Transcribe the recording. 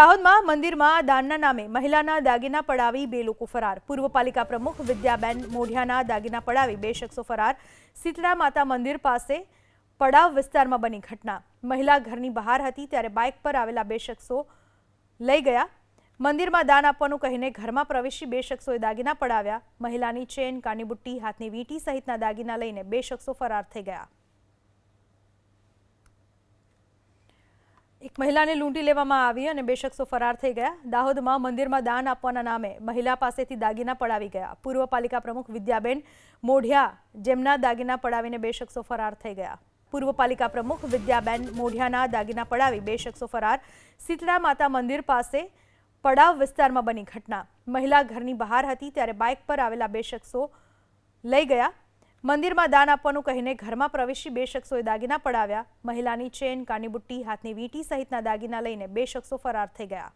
દાહોદમાં મંદિરમાં દાનના નામે મહિલાના દાગીના પડાવી બે લોકો ફરાર. પૂર્વ પાલિકા પ્રમુખ વિદ્યાબેન મોઢિયાના દાગીના પડાવી બે શખ્સો ફરાર. શીતળા માતા મંદિર પાસે પડાવ વિસ્તારમાં બની ઘટના. મહિલા ઘરની બહાર હતી ત્યારે બાઇક પર આવેલા બે શખ્સો લઈ ગયા. મંદિરમાં દાન આપવાનું કહીને ઘરમાં પ્રવેશી બે શખ્સોએ દાગીના પડાવ્યા. મહિલાની ચેન કાની બુટ્ટી હાથની વીંટી સહિતના દાગીના લઈને બે શખ્સો ફરાર થઈ ગયા. એક મહિલાને લૂંટી લેવામાં આવી અને બે શખ્સો ફરાર થઈ ગયા. દાહોદમાં મંદિરમાં દાન આપવાના નામે મહિલા પાસેથી દાગીના પડાવી ગયા. પૂર્વ પાલિકા પ્રમુખ વિદ્યાબેન મોઢિયા જેમના દાગીના પડાવીને બે શખ્સો ફરાર થઈ ગયા. પૂર્વ પાલિકા પ્રમુખ વિદ્યાબેન મોઢિયાના દાગીના પડાવી બે શખ્સો ફરાર. શીતળા માતા મંદિર પાસે પડાવ વિસ્તારમાં બની ઘટના. મહિલા ઘરની બહાર હતી ત્યારે બાઇક પર આવેલા બે શખ્સો લઈ ગયા. મંદિરમાં દાન આપવાનું કહીને ઘરમાં પ્રવેશી બે શખ્સોએ દાગીના પડાવ્યા. મહિલાની ચેન કાની બુટ્ટી હાથની વીંટી સહિતના દાગીના લઈને બે શખ્સો ફરાર થઈ ગયા.